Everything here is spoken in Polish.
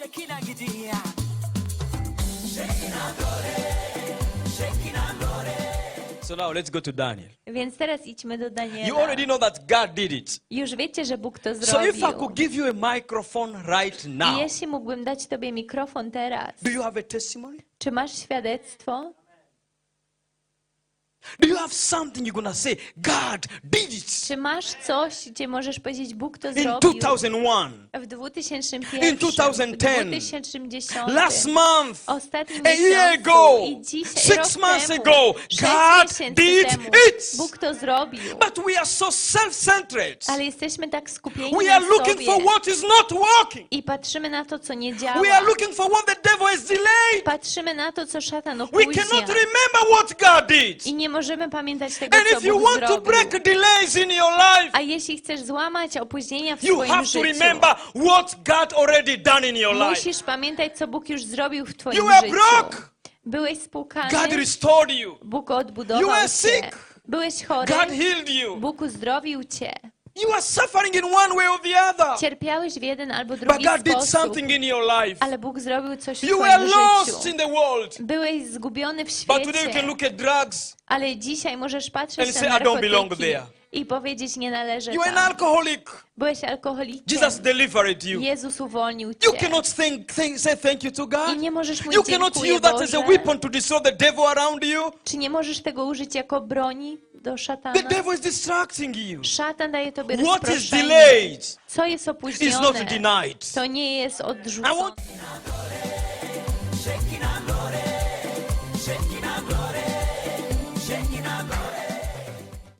Shekina gidiyor. Shekina gore, Shekina gore. So now let's go to Daniel. Więc teraz idźmy do You Daniela. already know that God did it. Już wiecie, że Bóg to So zrobił. if I could give you a microphone right I now, jeśli mógłbym dać Tobie mikrofon teraz, do you have a testimony? czy masz świadectwo? Do you have something you're gonna say? God did it Czy masz coś, gdzie możesz powiedzieć, Bóg to in zrobił? 2001, W 2001, In 2010, w 2010, last month, ostatnim a year miesiącu ago, i dzisiaj, six rok months temu, ago, sześć God miesięcy did temu, it. Bóg to zrobił. But we are so self-centered. Ale jesteśmy tak skupieni We na are looking sobie for what is not working. i patrzymy na to, co nie działa. We are looking for what the devil has delayed. Patrzymy na to, co szatan We opóźnia. cannot remember what God did. I nie możemy pamiętać tego, And co if you Bóg want to zrobił. break delays in your life, A jeśli chcesz złamać opóźnienia w you swoim have to życiu, remember what God already done in your life. musisz pamiętać, co Bóg już zrobił w twoim You were życiu. broke. Byłeś God spłukany, restored you. Bóg You odbudował were cię. sick. Byłeś chory, God healed you. Bóg uzdrowił cię. You are suffering in one way or the other. Cierpiałeś w jeden albo But drugi God did sposób, something in your life. ale Bóg zrobił coś w You twoim were lost życiu. in the world. Byłeś zgubiony w But today you can świecie, look at drugs. ale dzisiaj możesz patrzeć and na say, "I don't belong narkotyki there." i powiedzieć, nie należę You are an alcoholic. Byłeś alkoholikiem. Jesus delivered you. Jezus uwolnił You cię. cannot think, think, say thank you to I God. nie możesz You cannot dziękuję use that as a Boże. weapon to destroy the devil around you. Czy nie możesz tego użyć jako broni do szatana. The devil is distracting you. Szatan daje tobie What is delayed Co jest is not denied. to nie jest I want- glory, glory.